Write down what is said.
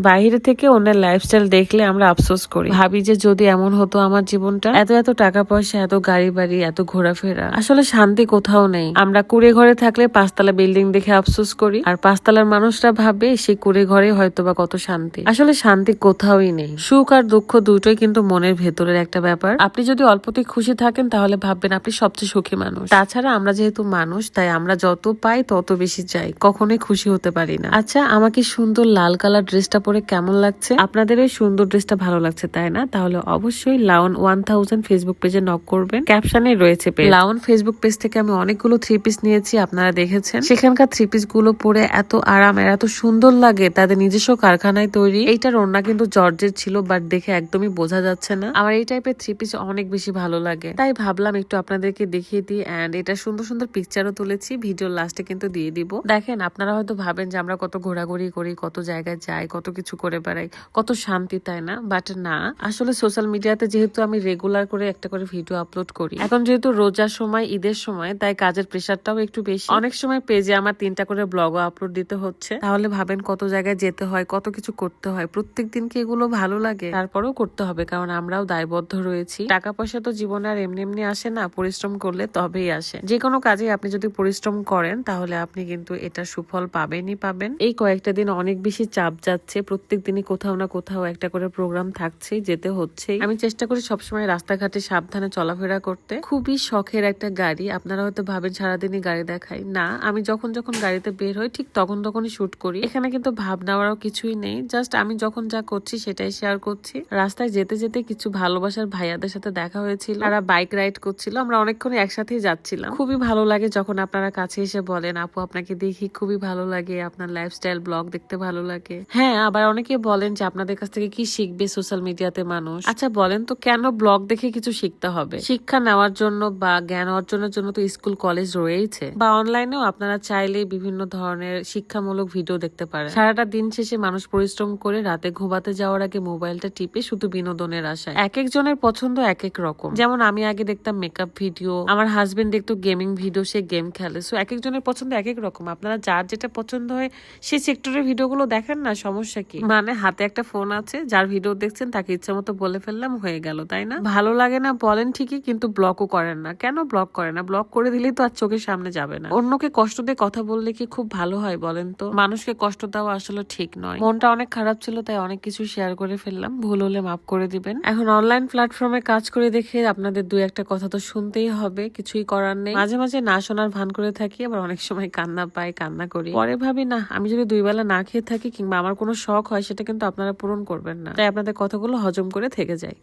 বাইরে থেকে অন্যের লাইফস্টাইল দেখলে আমরা আফসোস করি। ভাবি যে যদি এমন হতো আমার জীবনটা, এত এত টাকা পয়সা, এত গাড়ি বাড়ি, এত ঘোরাফেরা। আসলে শান্তি কোথাও নেই। আমরা কুড়ে ঘরে থাকলে পাঁচতলা বিল্ডিং দেখে আফসোস করি, আর পাঁচতলার মানুষরা ভাবে সেই কুড়ে ঘরে হয়তো বা কত শান্তি। আসলে শান্তি কোথাওই নেই। সুখ আর দুঃখ দুটোই কিন্তু মনের ভেতরের একটা ব্যাপার। আপনি যদি অল্পতে খুশি থাকেন, তাহলে ভাববেন আপনি সবচেয়ে সুখী মানুষ। তাছাড়া আমরা যেহেতু মানুষ, তাই আমরা যত পাই তত বেশি চাই। কখনোই খুশি হতে পারি না। আচ্ছা আমাকে সুন্দর লাল কালার ড্রেসটা পরে কেমন লাগছে? আপনাদের ওই সুন্দর ড্রেসটা ভালো লাগছে, তাই না? তাহলে অবশ্যই লাউন ওয়ান থাউজেন্ড ফেসবুক পেজে নক করবেন। ক্যাপশনে রয়েছে লাউন ফেসবুক পেজ থেকে আমি অনেকগুলো থ্রি পিস নিয়েছি, আপনারা দেখেছেন। সেখানকার থ্রি পিসগুলো পরে এত আরাম আর এত সুন্দর লাগে, তাদের নিজস্ব কারখানায় তৈরি। এইটার ওড়না কিন্তু জর্জের ছিল বাট দেখে একদমই বোঝা যাচ্ছে না। আমার এই টাইপের থ্রি পিস অনেক বেশি ভালো লাগে। তাই ভাবলাম একটু আপনাদেরকে দেখিয়ে দিই অ্যান্ড এটা সুন্দর সুন্দর পিকচারও তুলেছি ভিডিও লাস্টে কিন্তু দিয়ে দিব। দেখেন, আপনারা হয়তো ভাবেন যে আমরা কত ঘোরাঘুরি করি, কত জায়গায় যাই, কত কিছু করে বেড়াই। কত শান্তি, তাই না? বাট না, আসলে সোশ্যাল মিডিয়াতে যেহেতু আমি রেগুলার করে একটা করে ভিডিও আপলোড করি, এখন যেহেতু রোজার সময়, ঈদের সময়, তাই কাজের প্রেশারটাও একটু বেশি। অনেক সময় পেজে আমার তিনটা করে ব্লগও আপলোড দিতে হচ্ছে। তাহলে ভাবেন কত জায়গায় যেতে হয়, কত কিছু করতে হয়। প্রত্যেক দিনকে এগুলো ভালো লাগে? তারপরেও করতে হবে, কারণ আমরাও দায়বদ্ধ রয়েছি। টাকা পয়সা তো জীবনে আর এমনি এমনি আসে না, পরিশ্রম করলে তবেই আসে। যে কোনো কাজে আপনি যদি পরিশ্রম করেন, তাহলে আপনি কিন্তু এটা সুফল পাবেনই পাবেন। এই কয়েকটা দিন অনেক বেশি চাপ যাচ্ছে প্রত্যেক দিনই কোথাও না কোথাও একটা করে প্রোগ্রাম থাকছেই যেতে হচ্ছেই। আমি চেষ্টা করি সবসময় রাস্তাঘাটে সাবধানে চলাফেরা করতে। খুবই শখের একটা গাড়ি, আপনারা হয়তো ভাবেন সারাদিনই গাড়ি দেখাই না, আমি যখন যখন গাড়িতে বের হই, ঠিক তখন তখনই শুট করি। এখানে কিন্তু ভাব নেওয়ারও কিছুই নেই জাস্ট আমি যখন যা করছি সেটাই শেয়ার করছি। রাস্তায় যেতে যেতে কিছু ভালোবাসার ভাইয়াদের সাথে দেখা হয়েছিল। তারা বাইক রাইড করছিল, আমরা অনেকক্ষণ একসাথেই যাচ্ছিলাম। খুবই ভালো লাগে যখন আপনারা কাছে এসে বলেন, আপু, আপনাকে দেখি, খুবই ভালো লাগে আপনার লাইফস্টাইল ব্লগ দেখতে ভালো লাগে। হ্যাঁ আবার অনেকে বলেন যে আপনাদের কাছ থেকে কি শিখবে সোশ্যাল মিডিয়াতে মানুষ? আচ্ছা বলেন তো কেন ব্লগ দেখে কিছু শিখতে হবে? শিক্ষা নেওয়ার জন্য বা জ্ঞান অর্জনের জন্য তো স্কুল কলেজ রয়েছে বা অনলাইনেও আপনারা চাইলে বিভিন্ন ধরনের শিক্ষামূলক ভিডিও দেখতে পারেন। সারাটা দিন শেষে মানুষ পরিশ্রম করে রাতে ঘুমাতে যাওয়ার আগে মোবাইলটা টিপে শুধু বিনোদনের আশায়। এক একজনের পছন্দ এক এক রকম। যেমন আমি আগে দেখতাম মেকআপ ভিডিও আমার হাজবেন্ড দেখতো গেমিং ভিডিও সে গেম খেলে। সো এক একজনের পছন্দ এক এক রকম। আপনারা যার যেটা পছন্দ হয় সেই সেক্টরের ভিডিওগুলো দেখেন না, সমস্যা কি? মানে হাতে একটা ফোন আছে, যার ভিডিও দেখছেন, তাকে ইচ্ছা মতো বলে ফেললাম, হয়ে গেল, তাই না? ভালো লাগে না বলেন ঠিকই, কিন্তু ব্লকও করেন না। কেন ব্লক করেন না? ব্লক করে দিলেই তো আর চোখের সামনে যাবে না। অন্যকে কষ্ট দিয়ে কথা বললে কি খুব ভালো হয় বলেন তো? মানুষকে কষ্ট দেওয়া আসলে ঠিক নয়। মনটা অনেক খারাপ ছিল, তাই অনেক কিছু শেয়ার করে ফেললাম। ভুল হলে মাফ করে দিবেন। এখন অনলাইন প্ল্যাটফর্মে কাজ করে দেখে আপনাদের দুই একটা কথা তো শুনতেই হবে, কিছুই করার নেই। মাঝে মাঝে না শোনার ভান করে থাকি, আবার অনেক সময় কান্না পাই, কান্না করি। পরে ভাবি, না, আমি যদি দুই বেলা না খেয়ে থাকি, কিংবা আমার কোনো শখ হয়, সেটা কিন্তু আপনারা পূরণ করবেন না। তাই আপনাদের কথাগুলো হজম করে থেকে যায়।